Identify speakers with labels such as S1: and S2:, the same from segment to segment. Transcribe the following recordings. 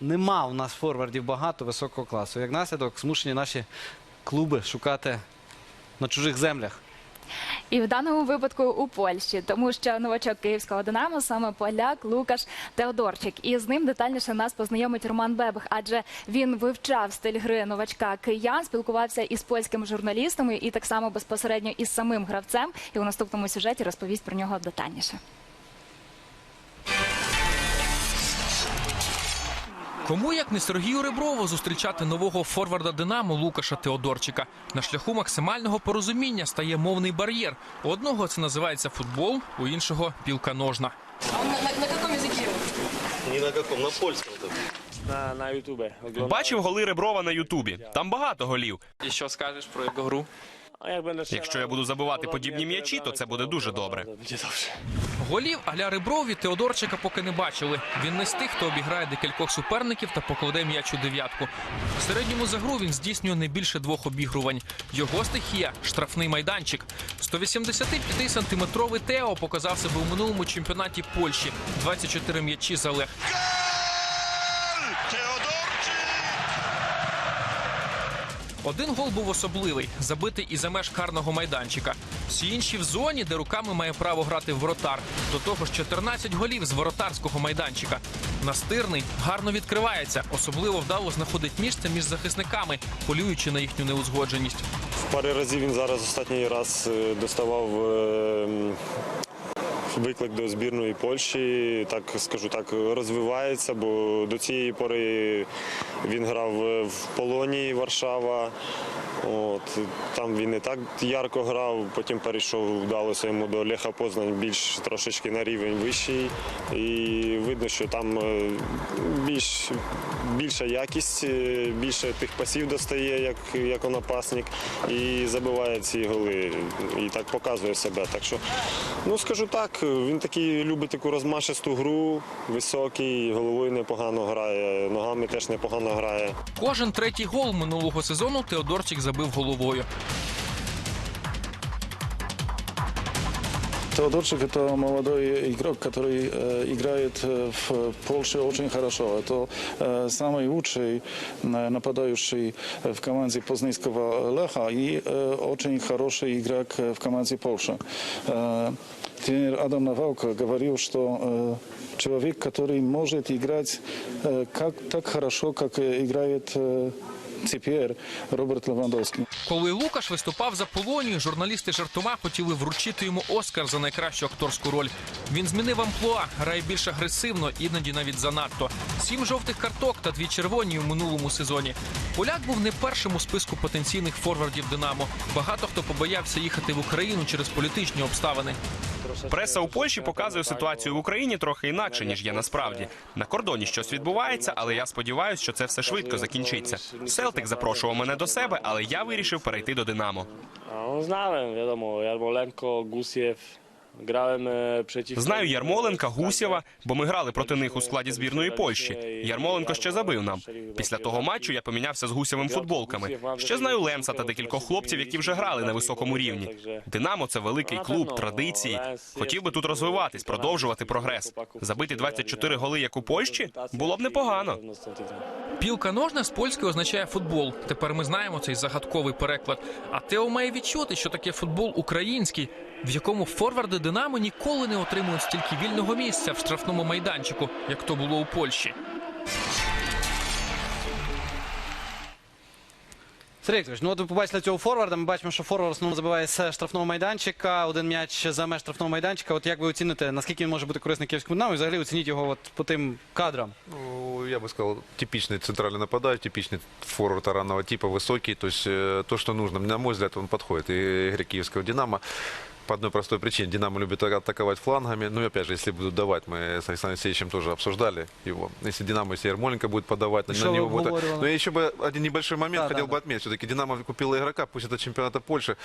S1: Нема у нас форвардів багато високого класу. Як наслідок, змушені наші клуби шукати на чужих землях.
S2: І в даному випадку у Польщі, тому що новачок київського Динамо саме поляк Лукаш Теодорчик. І з ним детальніше нас познайомить Роман Бебих, адже він вивчав стиль гри новачка киян, спілкувався із польськими журналістами і так само безпосередньо із самим гравцем. І у наступному сюжеті розповість про нього детальніше.
S3: Кому як не Сергію Реброву зустрічати нового форварда Динамо Лукаша Теодорчика на шляху максимального порозуміння стає мовний бар'єр. У одного це називається футбол, у іншого пілка ножна.
S4: А на, на, на каком языке?
S5: Ни на каком, на польском только.
S6: на, на Ютубе.
S7: Бачив голи Реброва на Ютубі. Там багато голів.
S3: І що скажеш про його гру?
S7: Якщо я буду забивати подібні м'ячі, то це буде дуже добре.
S3: Голів аля Реброві Теодорчика поки не бачили. Він не з тих, хто обіграє декількох суперників та покладе м'яч у дев'ятку. В середньому за гру він здійснює не більше двох обігрувань. Його стихія штрафний майданчик. 185-сантиметровий Тео показав себе у минулому чемпіонаті Польщі. 24 м'ячі за лег. Один гол був особливий, забитий із за меж карного майданчика. Всі інші в зоні, де руками має право грати воротар. До того ж, 14 голів з воротарського майданчика. Настирний гарно відкривається, особливо вдало знаходить місце між захисниками, полюючи на їхню неузгодженість.
S8: В пари разів він зараз останній раз е, доставав е, виклик до збірної Польщі. Так скажу так, розвивається, бо до цієї пори він грав в Полонії Варшава. От, там він не так ярко грав, потім перейшов, вдалося йому до Леха Познань більш трошечки на рівень вищий. І видно, що там е, більш, більша якість, е, більше тих пасів достає, як, як напасник, і забиває ці голи. І так показує себе. Так що, ну скажу так, він такий любить таку розмашисту гру, високий, головою непогано грає, ногами теж непогано грає.
S3: Кожен третій гол минулого сезону Теодорчик забив головою.
S9: Теодорчик это молодой игрок, который э, играет э, в Польше очень хорошо. Это э, самый лучший э, нападающий в команде Познанского Леха и э, очень хороший игрок э, в команде Польши. Э, тренер Адам Навалко говорил, что э, человек, который может играть э, как, так хорошо, как э, играет теперь Роберт Левандовский.
S3: Коли Лукаш виступав за Полонію, журналісти жартома хотіли вручити йому Оскар за найкращу акторську роль. Він змінив амплуа, грає більш агресивно, іноді навіть занадто. Сім жовтих карток та дві червоні у минулому сезоні. Поляк був не першим у списку потенційних форвардів Динамо. Багато хто побоявся їхати в Україну через політичні обставини.
S7: Преса у Польщі показує ситуацію в Україні трохи інакше, ніж є насправді. На кордоні щось відбувається, але я сподіваюся, що це все швидко закінчиться. Селтик запрошував мене до себе, але я вирішив перейти до Динамо.
S6: Знали відомо Ярмоленко, wiadomo, Przeciwko...
S7: Знаю Ярмоленка, Гусєва, бо ми грали проти них у складі збірної Польщі. Ярмоленко ще забив нам. Після того матчу я помінявся з Гусєвим футболками. Ще знаю Лемса та декількох хлопців, які вже грали на високому рівні. Динамо це великий клуб, традиції. Хотів би тут розвиватись, продовжувати прогрес. Забити 24 голи, як у Польщі, було б непогано.
S3: Пілка ножна з польської означає футбол. Тепер ми знаємо цей загадковий переклад. А Тео має відчути, що таке футбол український, в якому форварди Динамо ніколи не отримують стільки вільного місця в штрафному майданчику, як то було у Польщі.
S1: Сергій Вікторович, ну от ви побачили цього форварда. Ми бачимо, що форвард в основному забиває з штрафного майданчика, один м'яч за меж штрафного майданчика. От як ви оціните, наскільки він може бути корисний київському Динамо, і взагалі оцініть його от по тим кадрам?
S5: Ну, я бы сказал, типичный центральный нападающий, типичный форвард таранного типа, высокий. То есть э, то, что нужно, на мой взгляд, он подходит. И игре киевского «Динамо» по одной простой причине. «Динамо» любит атаковать флангами. Ну и опять же, если будут давать, мы с Александром Алексеевичем тоже обсуждали его. Если «Динамо», если Ермоленко будет подавать, на,
S1: что
S5: на
S1: вы
S5: него будет...
S1: обговаривали?
S5: Но я еще бы один небольшой момент
S1: Да,
S5: хотел
S1: да,
S5: бы отметить. Все-таки «Динамо» купила игрока, пусть это чемпионата Польши,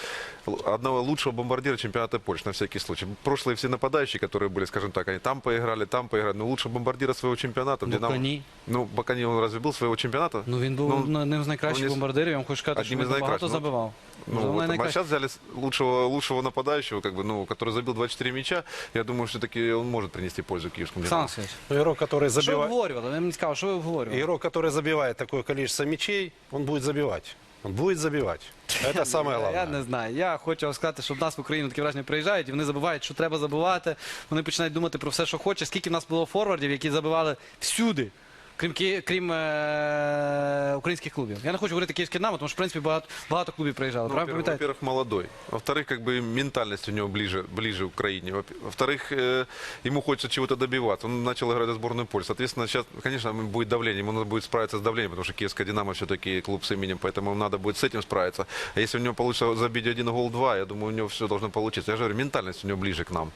S5: л- одного лучшего бомбардира чемпионата Польши, на всякий случай. Прошлые все нападающие, которые были, скажем так, они там поиграли, там поиграли, но лучшего бомбардира своего чемпионата в «Динамо».
S1: Бакані.
S5: Ну, Бакани он разве был своего чемпионата?
S1: Ну він був
S5: Ну,
S1: одним з найкращих
S5: ну, не-
S1: бомбардирів. Я вам хочу сказати, що
S5: Одним
S1: він
S5: із
S1: багато
S5: найкращих. Ну,
S1: забивав.
S5: Ну,
S1: Можливо,
S5: вот, а
S1: найкраще.
S5: сейчас взяли с- лучшего, лучшего нападающего нападающего, как бы, ну, который забил 24 мяча, я думаю, все-таки он может принести пользу киевскому
S1: Олександр
S5: «Динамо».
S1: Олексійович,
S10: Игрок, который
S1: Що ви
S10: забивает,
S1: обговорювали? Ви мені цікаво, що ви обговорювали?
S10: игрок, который забивает такое количество мячей, он будет забивать. Он будет забивать. Это самое
S1: Я
S10: главное.
S1: не знаю. Я хочу вам сказати, що в нас в Україну такі враження приїжджають, і вони забувають, що треба забивати. Вони починають думати про все, що хоче. Скільки в нас було форвардів, які забивали всюди. Крім, Ки- крім е- українських клубів. Я не хочу говорити київське Динамо, тому що в принципі багато, багато клубів приїжджали.
S5: Ну,
S1: Правильно
S5: во-первых,
S1: пам'ятаєте?
S5: во-первых, молодой. Во-вторых, как бы ментальность у него ближе, ближе к Украине. Во- Во-вторых, э, ему хочется чего-то добиваться. Он начал играть за сборную Польши. Соответственно, сейчас, конечно, ему будет давление. Ему надо будет справиться с давлением, потому что Киевская Динамо все-таки клуб с именем, поэтому ему надо будет с этим справиться. А если у него получится забить один гол, два, я думаю, у него все должно получиться. Я же говорю, ментальность у него ближе к нам.